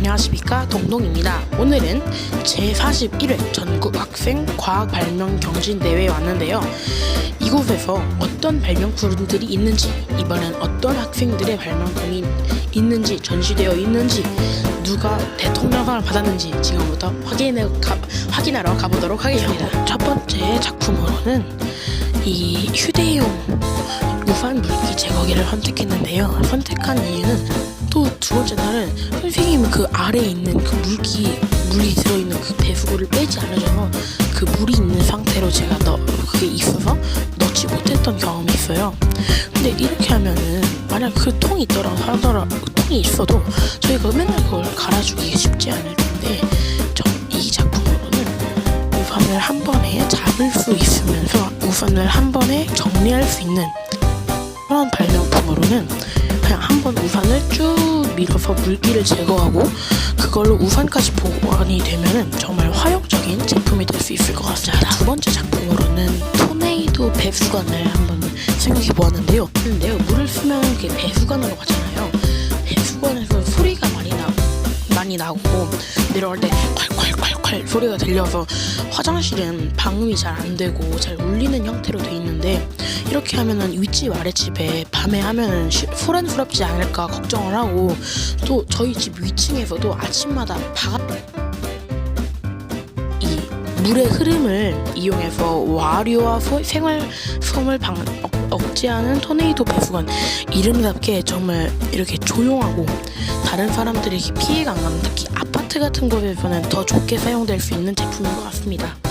안녕하십니까 동동입니다. 오늘은 제41회 전국 학생 과학 발명 경진 대회에 왔는데요. 이곳에서 어떤 발명품들이 있는지 이번엔 어떤 학생들의 발명품이 있는지 전시되어 있는지 누가 대통령상을 받았는지 지금부터 확인해 가, 확인하러 가보도록 하겠습니다. 첫 번째 작품으로는 이 휴대용 우산 물기 제거기를 선택했는데요. 선택한 이유는 또 두 번째 날은 선생님 그 아래에 있는 그 물기 물이 들어있는 그 배수구를 빼지 않으셔서 그 물이 있는 상태로 제가 넣 그게 있어서 넣지 못했던 경험이 있어요. 근데 이렇게 하면은 만약 그 통이 있더라 하더라 그 통이 있어도 저희가 맨날 그걸 갈아주기 쉽지 않을 텐데 저이 작품으로는 우산을 한 번에 잡을 수 있으면서 우산을 한 번에 정리할 수 있는 그런 발명품으로는 한번 우산을 쭉 밀어서 물기를 제거하고 그걸로 우산까지 보완이 되면은 정말 화용적인 제품이 될 수 있을 것 같습니다. 두 번째 작품으로는 토네이도 배수관을 한번 생각해 보았는데요. 근데요 물을 쓰면 그 배수관으로 가잖 많이 나고 내려올 때 콸콸콸콸 소리가 들려서 화장실은 방음이 잘 안 되고 잘 울리는 형태로 돼 있는데 이렇게 하면은 윗집 아랫집에 밤에 하면은 시- 소란스럽지 않을까 걱정을 하고 또 저희 집 위층에서도 아침마다 바이 물의 흐름을 이용해서 와류와 소- 생활 소음을 방, 억, 억제하는 토네이도 배수관 이름답게 정말 이렇게 조용하고 다른 사람들에게 피해가 안 가는 특히 아파트 같은 곳에서는 더 좋게 사용될 수 있는 제품인 것 같습니다.